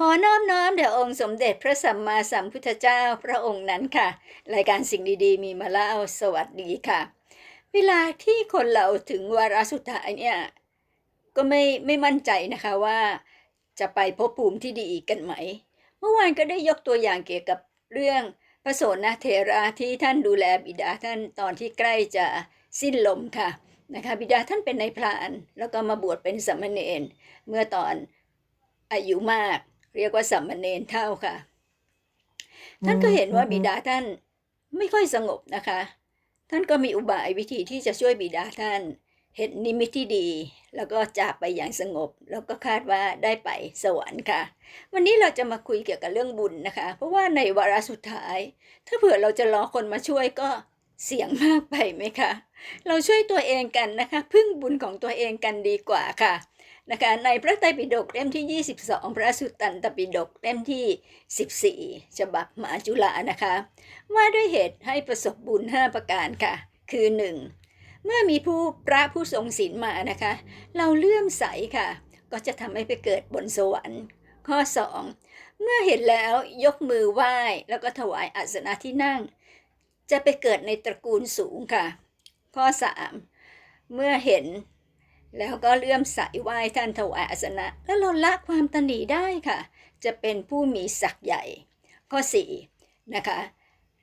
ขอน้อมน้อมแด่องค์สมเด็จพระสัมมาสัมพุทธเจ้าพระองค์นั้นค่ะ รายการสิ่งดีๆ มีมาเล่าสวัสดีค่ะ เวลาที่คนเราถึงวาระสุดท้ายเนี่ยก็ไม่ไม่มั่นใจนะคะว่าจะไปภพภูมิที่ดีกันไหม เมื่อวานก็ได้ยกตัวอย่างเกี่ยวกับเรื่องพระโสนเทระที่ท่านดูแลบิดาท่านตอนที่ใกล้จะสิ้นลมค่ะนะคะบิดาท่านเป็นนายพราน แล้วก็มาบวชเป็นสามเณรเมื่อตอนอายุมาก เรียกว่าสามเณรเท่าค่ะ ท่านก็เห็นว่าบิดาท่านไม่ค่อยสงบนะคะ ท่านก็มีอุบายวิธีที่จะช่วยบิดาท่าน เห็นนิมิตที่ดี แล้วก็จากไปอย่างสงบ แล้วก็คาดว่าได้ไปสวรรค์ค่ะ วันนี้เราจะมาคุยเกี่ยวกับเรื่องบุญนะคะ เพราะว่าในวาระสุดท้าย ถ้าเผื่อเราจะรอคนมาช่วยก็เสี่ยงมากไปไหมคะ เราช่วยตัวเองกันนะคะ พึ่งบุญของตัวเองกันดีกว่าค่ะ นะคะในพระไตรปิฎกเล่มที่ 22 พระสุตตันตปิฎกเล่มที่ 14 ฉบับมหาจุฬานะคะว่าด้วยเหตุให้ประสบบุญ 5 ประการค่ะ คือ 1. เมื่อมีผู้พระผู้ทรงศีลมานะคะ เราเลื่อมใสค่ะ ก็จะทำให้ไปเกิดบนสวรรค์ ข้อ 2. เมื่อเห็นแล้วยกมือไหว้ แล้วก็ถวายอาสนะที่นั่ง จะไปเกิดในตระกูลสูงค่ะ ข้อ 3. เมื่อเห็น แล้วก็เลื่อมใสไหว้ท่านถวายอาสนะ แล้วเราละความตนีได้ค่ะ จะเป็นผู้มีศักย์ใหญ่ ข้อ 4. นะคะ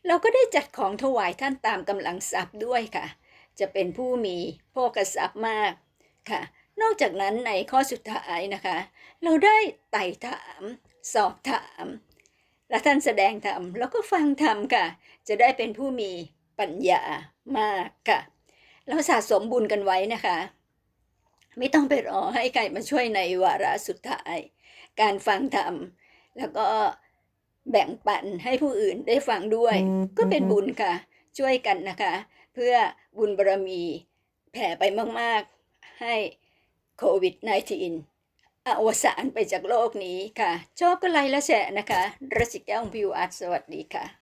เราก็ได้จัดของถวายท่านตามกำลังทรัพย์ด้วยค่ะ จะเป็นผู้มีโภคทรัพย์มากค่ะ นอกจากนั้นในข้อสุดท้ายนะคะ เราได้ไต่ถาม สอบถาม และท่านแสดงธรรมแล้วก็ฟังธรรมค่ะ จะได้เป็นผู้มีปัญญามากค่ะ เราสะสมบุญกันไว้นะคะ ไม่ต้องไปรอให้ใครมาช่วยในวาระสุดท้าย การฟังธรรม แล้วก็แบ่งปันให้ผู้อื่นได้ฟังด้วย ก็เป็นบุญค่ะ ช่วยกันนะคะ เพื่อบุญบารมีแผ่ไปมาก ๆ ให้โควิด -19 อวสานไปจากโลกนี้ค่ะ ชอบก็ไลค์และแชร์นะคะ รัชแก้วพิวอัตสวัสดีค่ะ